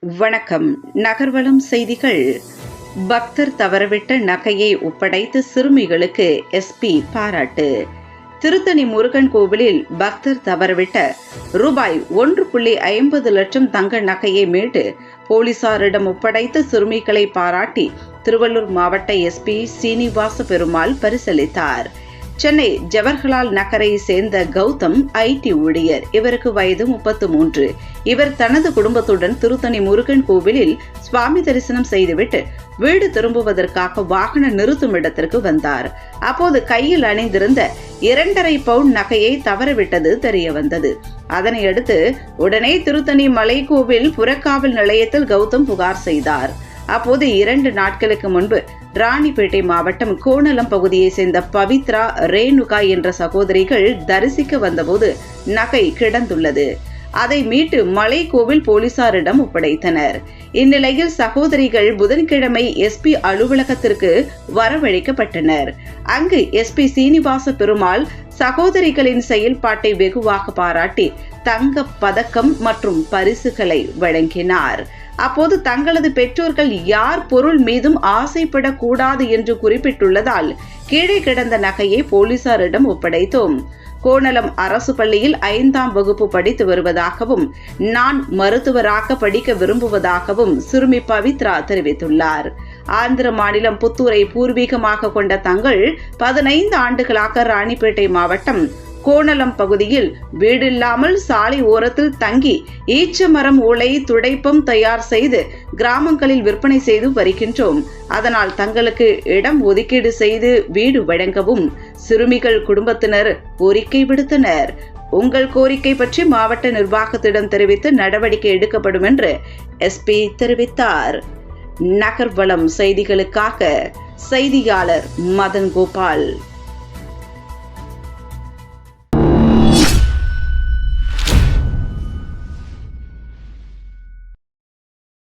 வணக்கம். நகர்வலம் செய்திகள். பக்தர் தவறவிட்ட நகையை ஒப்படைத்து சிறுமிகளுக்கு எஸ்பி பாராட்டு. திருத்தணி முருகன் கோவிலில் பக்தர் தவறவிட்ட ரூபாய் ஒன்று புள்ளி ஐம்பது லட்சம் தங்க நகையை மீட்டு போலீசாரிடம் ஒப்படைத்த சிறுமிகளை பாராட்டி திருவள்ளூர் மாவட்ட எஸ்பி சீனிவாச பெருமாள் பரிசளித்தார். சென்னை ஜவஹர்லால் நகரை சேர்ந்த கௌதம் ஐடி ஊழியர். இவருக்கு வயது முப்பத்து மூன்று. இவர் தனது குடும்பத்துடன் திருத்தணி முருகன் கோவிலில் சுவாமி தரிசனம் செய்துவிட்டு வீடு திரும்புவதற்காக வாகன நிறுத்தும் இடத்திற்கு வந்தார். அப்போது கையில் அணிந்திருந்த இரண்டரை பவுண்ட் நகையை தவறவிட்டது தெரிய வந்தது அதனை அடுத்து உடனே திருத்தணி மலைக்கோவில் புறக்காவல் நிலையத்தில் கௌதம் புகார் செய்தார். அப்போது இரண்டு நாட்களுக்கு முன்பு ராணிப்பேட்டை மாவட்டம் கோணலம் பகுதியை சேர்ந்த பவித்ரா ரேணுகா என்ற சகோதரிகள் தரிசிக்க வந்தபோது நகை கிடந்துள்ளது. அதை மீட்டு மலைக்கோவில் போலீசாரிடம் ஒப்படைத்தனர். இந்நிலையில் சகோதரிகள் புதன்கிழமை எஸ்பி அலுவலகத்திற்கு வரவழைக்கப்பட்டனர். அங்கு எஸ்பி சீனிவாச பெருமாள் சகோதரிகளின் செயல்பாட்டை வெகுவாக பாராட்டி தங்க பதக்கம் மற்றும் பரிசுகளை வழங்கினார். அப்போது தங்களது பெற்றோர்கள் யார் பொருள் மீதும் ஆசைப்படக்கூடாது என்று குறிப்பிட்டுள்ளதால் கீழே கிடந்த நகையை போலீசாரிடம் ஒப்படைத்தோம். கோணலம் அரசு பள்ளியில் ஐந்தாம் வகுப்பு படித்து வருவதாகவும் நான் மருத்துவராக படிக்க விரும்புவதாகவும் சிறுமி பவித்ரா தெரிவித்துள்ளார். ஆந்திர மாநிலம் புத்தூரை பூர்வீகமாக கொண்ட தங்கள் பதினைந்து ஆண்டுகளாக ராணிப்பேட்டை மாவட்டம் கோணலம் பகுதியில் வீடில்லாமல் சாலை ஓரத்தில் தங்கி ஈச்ச மரம் ஓலை துடைப்பம் தயார் செய்து கிராமங்களில் விற்பனை செய்து வருகின்றோம். அதனால் தங்களுக்கு இடம் ஒதுக்கீடு செய்து வீடு வழங்கவும் சிறுமிகள் குடும்பத்தினர் கோரிக்கை விடுத்தனர். உங்கள் கோரிக்கை பற்றி மாவட்ட நிர்வாகத்திடம் தெரிவித்து நடவடிக்கை எடுக்கப்படும் என்று எஸ்பி தெரிவித்தார். நகர்வளம் செய்திகளுக்காக செய்தியாளர் மதன் கோபால்.